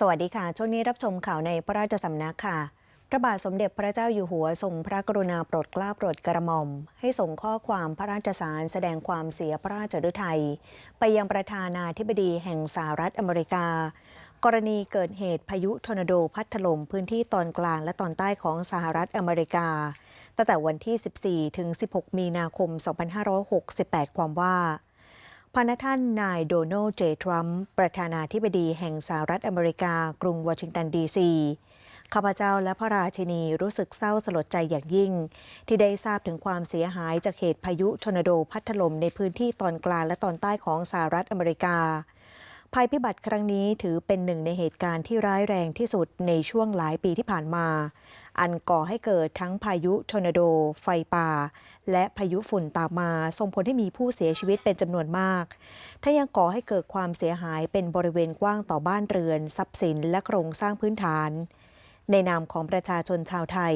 สวัสดีค่ะ ช่วงนี้รับชมข่าวในพระราชสำนักค่ะ พระบาทสมเด็จพระเจ้าอยู่หัวทรงพระกรุณาโปรดเกล้าโปรดกระหม่อม ให้ส่งข้อความพระราชสารแสดงความเสียพระราชฤทัย ไปยังประธานาธิบดีแห่งสหรัฐอเมริกา กรณีเกิดเหตุพายุทอร์นาโดพัดถล่มพื้นที่ตอนกลางและตอนใต้ของสหรัฐอเมริกา ตั้งแต่วันที่ 14 ถึง 16 มีนาคม 2568 ความว่า พนักท่านนายโดนัลด์เจทรัมป์ประธานาธิบดีแห่งสหรัฐอเมริกากรุงวอชิงตันดีซีข้าพเจ้าและพระราชินีรู้สึกเศร้าสลดใจอย่างยิ่ง ที่ได้ทราบถึงความเสียหายจากเหตุพายุทอร์นาโดพัดถล่มในพื้นที่ตอนกลางและตอนใต้ของสหรัฐอเมริกา ภัยพิบัติครั้งนี้ถือเป็นหนึ่งในเหตุการณ์ที่ร้ายแรงที่สุดในช่วงหลายปีที่ผ่านมา อันก่อให้เกิดทั้งพายุทอร์นาโด ไฟป่า และพายุฝุ่นตามมาส่งผลให้มีผู้เสียชีวิตเป็นจำนวนมาก ถ้ายังก่อให้เกิดความเสียหายเป็นบริเวณกว้างต่อบ้านเรือน ทรัพย์สิน และโครงสร้างพื้นฐาน ในนามของประชาชนชาวไทย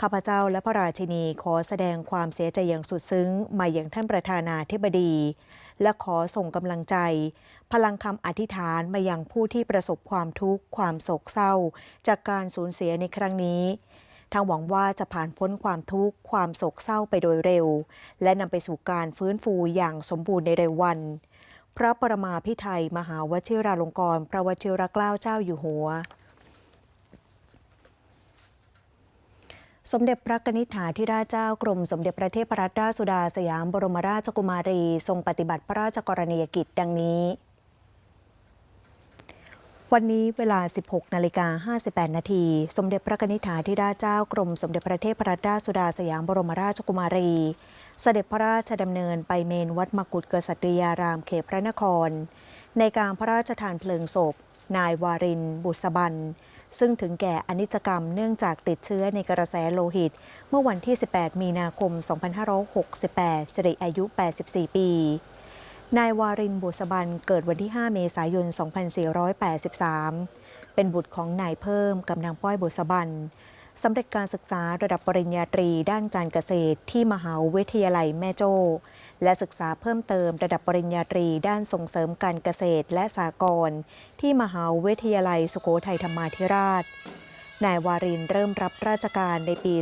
ข้าพเจ้าและพระราชินีขอแสดงความเสียใจอย่างสุดซึ้งมาอย่างท่านประธานาธิบดี และขอส่งกำลังใจ พลังคำอธิษฐานมายังผู้ที่ประสบความทุกข์ความโศกเศร้า จากการสูญเสียในครั้งนี้ทางหวังว่าจะผ่านพ้นความทุกข์ความโศกเศร้าไปโดยเร็ว และนำไปสู่การฟื้นฟูอย่างสมบูรณ์ในเร็ววัน พระปรมาภิไธยมหาวชิราลงกรณ์พระวชิรเกล้าเจ้าอยู่หัว สมเด็จพระกนิษฐาธิราชเจ้ากรมสมเด็จพระเทพรัตนราชสุดาสยามบรมราชกุมารี ทรงปฏิบัติพระราชกรณียกิจดังนี้ วันนี้เวลา 16 นาฬิกา 58 นาที สมเด็จพระนิษฐาธิราชเจ้ากรมสมเด็จพระเทพรัตนราชสุดาสยามบรมราชกุมารี เสด็จพระราชดำเนินไปเมนวัดมกุฏกษัตริยารามเขตพระนคร ในการพระราชทานเพลิงศพ นายวาริน บุษบัน ซึ่งถึงแก่อนิจกรรมเนื่องจากติดเชื้อในกระแสโลหิต เมื่อวันที่ 18 มีนาคม 2568 สิริอายุ 84 ปี นายวารินบุษบันเกิดวันที่ 5 เมษายน 2483 เป็นบุตรของนายเพิ่มกำนางป้อยบุษบันสำเร็จการศึกษาระดับปริญญาตรีด้านการเกษตรที่มหาวิทยาลัยแม่โจ้ และศึกษาเพิ่มเติมระดับปริญญาตรีด้านส่งเสริมการเกษตรและสหกรที่มหาวิทยาลัยสุโขทัยธรรมาธิราช นายวารินเริ่มรับราชการในปี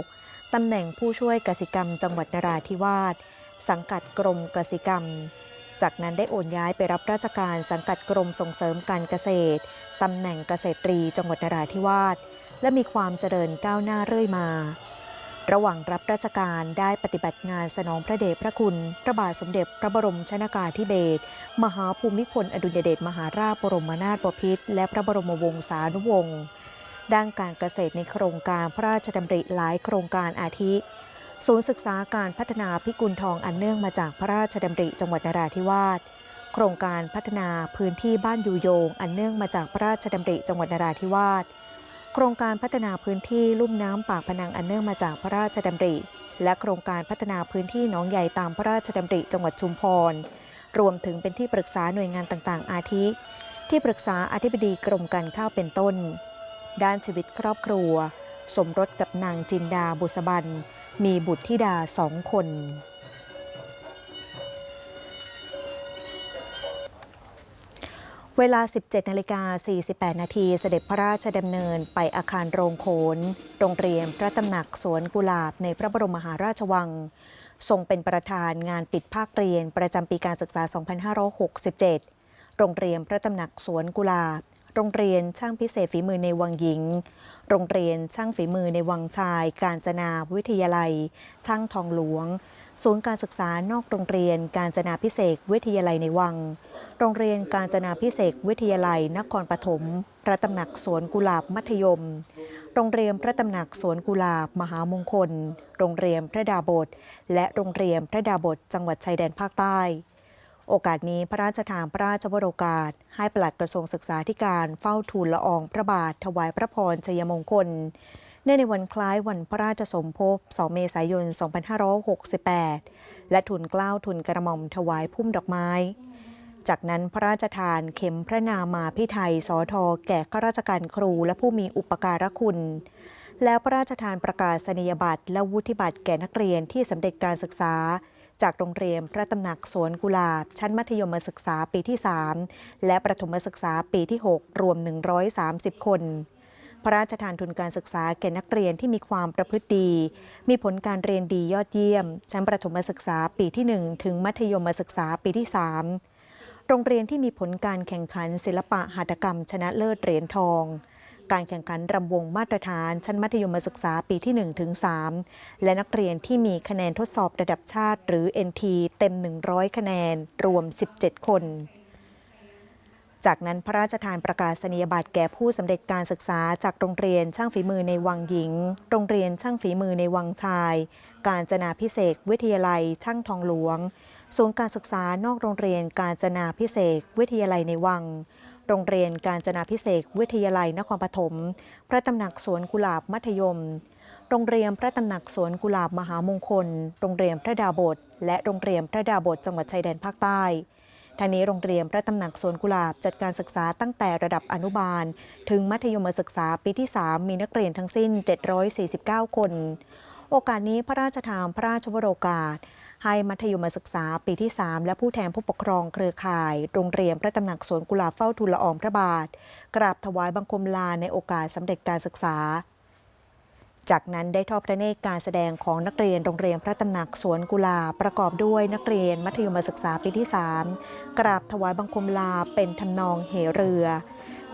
2506 ตำแหน่งผู้ช่วยกสิกรรมจังหวัดนราธิวาส สังกัดกรมกสิกรรม จากนั้นได้โอนย้ายไปรับราชการสังกัดกรมส่งเสริมการเกษตรตำแหน่งเกษตรตรีจังหวัดนราธิวาสและมีความเจริญก้าวหน้าเรื่อยมา ระหว่างรับราชการได้ปฏิบัติงานสนองพระเดชพระคุณพระบาทสมเด็จพระบรมชนากาธิเบศรมหาภูมิพลอดุลยเดชมหาราชบรมนาถบพิตรและพระบรมวงศานุวงศ์ด้านการเกษตรในโครงการพระราชดำริหลายโครงการอาทิ ศูนย์ศึกษาการพัฒนาพิกุลทองอันเนื่องมาจากพระราชดำริจังหวัดนราธิวาส โครงการพัฒนาพื้นที่บ้านยูโยง อันเนื่องมาจากพระราชดำริจังหวัดนราธิวาส โครงการพัฒนาพื้นที่ลุ่มน้ำปากพนังอันเนื่องมาจากพระราชดำริ และโครงการพัฒนาพื้นที่หนองใหญ่ตามพระราชดำริจังหวัดชุมพร รวมถึงเป็นที่ปรึกษาหน่วยงานต่างๆ อาทิ ที่ปรึกษาอธิบดีกรมการข้าวเป็นต้น ด้านชีวิตครอบครัว สมรสกับนางจินดาบุษบัน มีบุตรธิดาสองคน เวลา 17นาฬิกา48 นาทีเสด็จพระราชดำเนินไปอาคารโรงโขนโรงเรียนพระตำหนักสวนกุหลาบในพระบรมมหาราชวัง ทรงเป็นประธานงานปิดภาคเรียนประจำปีการศึกษา 2567 โรงเรียนพระตำหนักสวนกุหลาบ โรงเรียนช่างพิเศษฝีมือในวังหญิง โรงเรียนช่างฝีมือในวังชาย การจนาวิทยาลัย ช่างทองหลวง ศูนย์การศึกษานอกโรงเรียน การจนาพิเศษวิทยาลัยในวัง โรงเรียนการจนาพิเศษวิทยาลัยนครปฐมพระตำหนักสวนกุหลาบมัธยม โรงเรียนพระตำหนักสวนกุหลาบมหามงคล โรงเรียนพระดาบท และโรงเรียนพระดาบทจังหวัดชายแดนภาคใต้ โอกาสนี้พระราชทานพระราชวโรกาส ให้ปลัดกระทรวงศึกษาธิการเฝ้าทูลละอองพระบาทถวายพระพรชัยมงคลเนื่องในวันคล้ายวันพระราชสมภพ 2 เมษายน 2568 และทุนกล้าวทุนกระหม่อมถวายพุ่มดอกไม้ จากนั้นพระราชทานเข็มพระนามาพิไทยสอทอแก่ข้าราชการครูและผู้มีอุปการะคุณ แล้วพระราชทานประกาศนียบัตรและวุฒิบัตรแก่นักเรียนที่สำเร็จการศึกษา จากโรงเรียนพระตำหนักสวนกุหลาบ ชั้นมัธยมศึกษาปีที่ 3 และประถมศึกษาปีที่ 6 รวม 130 คน พระราชทานทุนการศึกษาแก่นักเรียนที่มีความประพฤติดี มีผลการเรียนดียอดเยี่ยม ชั้นประถมศึกษาปีที่ 1 ถึงมัธยมศึกษาปีที่ 3 โรงเรียนที่มีผลการแข่งขันศิลปะหัตถกรรมชนะเลิศเหรียญทอง การแข่งขันรำวงมาตรฐานชั้นมัธยมศึกษาปีที่1ถึง3และนักเรียนที่มีคะแนนทดสอบระดับชาติ หรือ NT เต็ม 100 คะแนน รวม 17 คน จากนั้นพระราชทานประกาศนียบัตรแก่ผู้สำเร็จการศึกษาจากโรงเรียนช่างฝีมือในวังหญิง โรงเรียนช่างฝีมือในวังชาย การจนาพิเศษวิทยาลัยช่างทองหลวงศูนย์การศึกษานอกโรงเรียนการจนาพิเศษวิทยาลัยในวัง โรงเรียนการจนาพิเศษวิทยาลัยนครปฐม พระตำหนักสวนกุหลาบมัธยม โรงเรียนพระตำหนักสวนกุหลาบมหามงคล โรงเรียนพระดาบท และโรงเรียนพระดาบทจังหวัดชายแดนภาคใต้ทางนี้โรงเรียนพระตำหนักสวนกุหลาบจัดการศึกษาตั้งแต่ระดับอนุบาล ถึงมัธยมศึกษาปีที่ 3 มีนักเรียนทั้งสิ้น 749 คน โอกาสนี้พระราชทานพระราชวโรกาส ให้มัธยมศึกษาปีที่ 3 และผู้แทนผู้ปกครองเครือข่าย โรงเรียนพระตำหนักสวนกุหลาบเฝ้าทูลละอองพระบาท กราบถวายบังคมลาในโอกาสสำเร็จการศึกษา จากนั้นได้ทอดพระเนตรการแสดงของนักเรียนโรงเรียนพระตำหนักสวนกุหลาบประกอบด้วยนักเรียนมัธยมศึกษาปีที่ 3 กราบถวายบังคมลาเป็นทำนองเหเรือ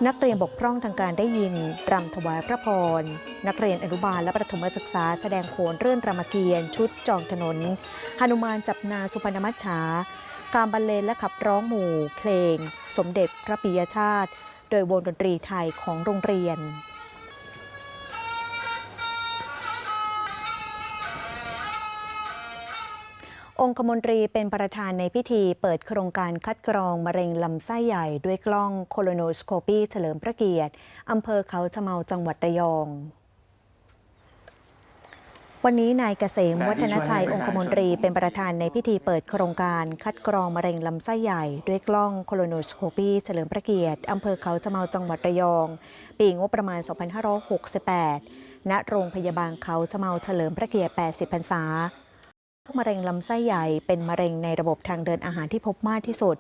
นักเรียนบกพร่องทางการได้ยินรำถวายพระพร นักเรียนอนุบาลและประถมศึกษาแสดงโขนเรื่องรามเกียรติ์ชุดจองถนนหนุมานจับนาสุพรรณมัจฉาการบรรเลงและขับร้องหมู่ เพลง สมเด็จพระปิยชาติ โดยวงดนตรีไทยของโรงเรียน องคมนตรีเป็นประธานในพิธีเปิดโครงการคัดกรองมะเร็งลำไส้ใหญ่ด้วยกล้องโคโลโนสโคปีเฉลิมพระเกียรติ อำเภอเขาชะเมาจังหวัดระยองวันนี้นายเกษมวัฒนชัยองคมนตรีเป็นประธานในพิธีเปิดโครงการคัดกรองมะเร็งลำไส้ใหญ่ ด้วยกล้องโคโลโนสโคปีเฉลิมพระเกียรติอำเภอเขาชะเมาจังหวัดระยอง ปีงบประมาณ 2568 ณ โรงพยาบาลเขาชะเมาเฉลิมพระเกียรติ 80 พรรษา มะเร็งลำไส้ใหญ่เป็นมะเร็งในระบบทางเดินอาหารที่พบมากที่สุด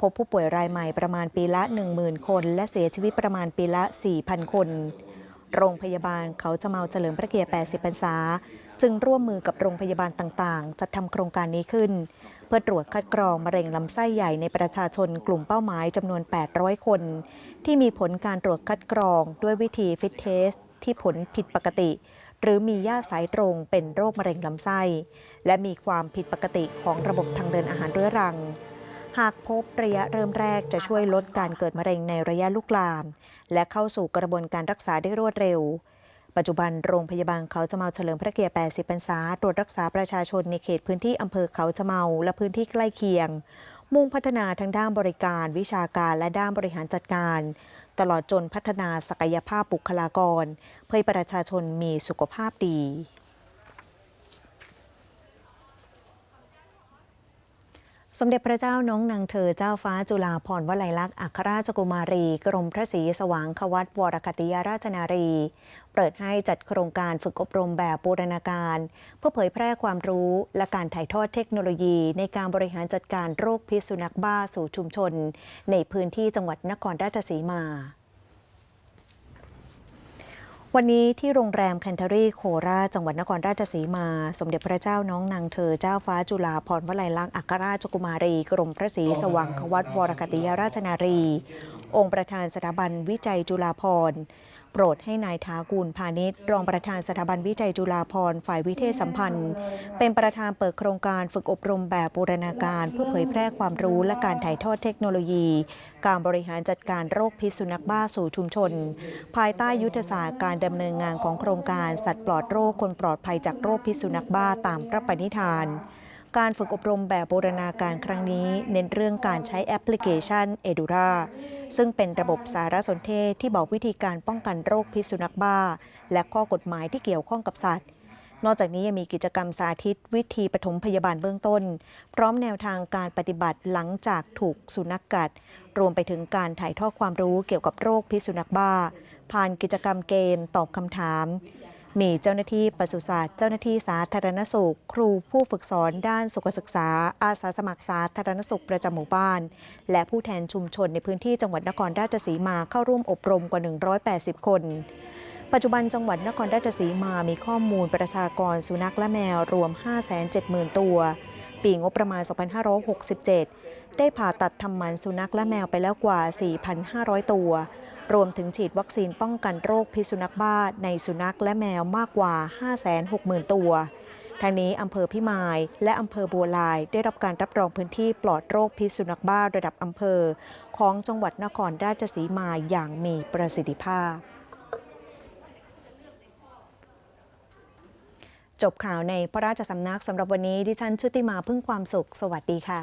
พบผู้ป่วยรายใหม่ประมาณปีละ 10,000 คน และเสียชีวิตประมาณปีละ 4,000 คน โรงพยาบาลเขาจะเมาเฉลิมพระเกียรติ 80 พรรษา จึงร่วมมือกับโรงพยาบาลต่างๆ จัดทำโครงการนี้ขึ้น เพื่อตรวจคัดกรองมะเร็งลำไส้ใหญ่ในประชาชนกลุ่มเป้าหมายจำนวน 800 คน ที่มีผลการตรวจคัดกรองด้วยวิธีฟิตเทสที่ผลผิดปกติ หรือมีญาติสายตรงเป็นโรคมะเร็งลำไส้ และมีความผิดปกติของระบบทางเดินอาหารเรื้อรัง หากพบระยะเริ่มแรกจะช่วยลดการเกิดมะเร็งในระยะลุกลาม และเข้าสู่กระบวนการรักษาได้รวดเร็ว ปัจจุบันโรงพยาบาลเขาจะเมาเฉลิมพระเกียรติ 80 พรรษาตรวจรักษาประชาชนในเขตพื้นที่อำเภอเขาจะเมาและพื้นที่ใกล้เคียงมุ่งพัฒนาทั้งด้านบริการวิชาการและด้านบริหารจัดการ ตลอดจนพัฒนาศักยภาพบุคลากร เพื่อประชาชนมีสุขภาพดี สมเด็จพระเจ้าน้องนางเธอเจ้าฟ้าจุฬาภรณ์วลัยลักษณ์อัครราชกุมารี กรมพระศรีสว่างควัตวรคติยราชนารี เปิดให้จัดโครงการฝึกอบรมแบบบูรณาการ เพื่อเผยแพร่ความรู้และการถ่ายทอดเทคโนโลยี ในการบริหารจัดการโรคพิษสุนัขบ้าสู่ชุมชน ในพื้นที่จังหวัดนครราชสีมา วันนี้ที่โรงแรมแคนเทอรี่โคราชจังหวัดนครราชสีมา สมเด็จพระเจ้าน้องนางเธอเจ้าฟ้าจุฬาภรณ์วลัยลักษณ์อัครราชกุมารี กรมพระศรีสว่างควัตวรกติยราชนารี องค์ประธานสถาบันวิจัยจุฬาภรณ์ โปรดให้นายทากูลพาณิชย์ รองประธานสถาบันวิจัยจุฬาภรณ์ฝ่ายวิเทศสัมพันธ์ เป็นประธานเปิดโครงการฝึกอบรมแบบบูรณาการ เพื่อเผยแพร่ความรู้และการถ่ายทอดเทคโนโลยี การบริหารจัดการโรคพิษสุนัขบ้าสู่ชุมชน ภายใต้ยุทธศาสตร์การดำเนินงานของโครงการสัตว์ปลอดโรคคนปลอดภัยจากโรคพิษสุนัขบ้าตามพระปณิธานการฝึกอบรมแบบบูรณาการครั้งนี้ เน้นเรื่องการใช้แอปพลิเคชัน Edura ซึ่งเป็นระบบสารสนเทศที่บอกวิธีการป้องกันโรคพิษสุนัขบ้า และข้อกฎหมายที่เกี่ยวข้องกับสัตว์ นอกจากนี้ยังมีกิจกรรมสาธิต วิธีปฐมพยาบาลเบื้องต้น พร้อมแนวทางการปฏิบัติหลังจากถูกสุนัขกกัด รวมไปถึงการถ่ายทอดความรู้เกี่ยวกับโรคพิษสุนัขบ้า ผ่านกิจกรรมเกมตอบคำถาม มีเจ้าหน้าที่ปศุสัตว์เจ้าหน้าที่สาธารณสุข ครูผู้ฝึกสอนด้านสุขศึกษา อาสาสมัครสาธารณสุขประจำหมู่บ้าน และผู้แทนชุมชนในพื้นที่จังหวัดนครราชสีมาเข้าร่วมอบรมกว่า 180 คน ปัจจุบันจังหวัดนครราชสีมามีข้อมูลประชากรสุนัขและแมวรวม 570,000 ตัว ปีงบประมาณ 2567 ได้ผ่าตัดทำหมันสุนัขและแมวไปแล้วกว่า 4,500 ตัว รวมถึงฉีดวัคซีนป้องกันโรคพิษสุนัขบ้าในสุนัขและแมวมากกว่า 560,000 ตัวทางนี้อำเภอพิมายและอำเภอบัวลายได้รับการรับรองพื้นที่ปลอดโรคพิษสุนัขบ้าระดับอำเภอ ของจังหวัดนครราชสีมาอย่างมีประสิทธิภาพ จบข่าวในพระราชสำนักสำหรับวันนี้ดิฉันชุติมาพึ่งความสุข สวัสดีค่ะ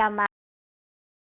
กลับมา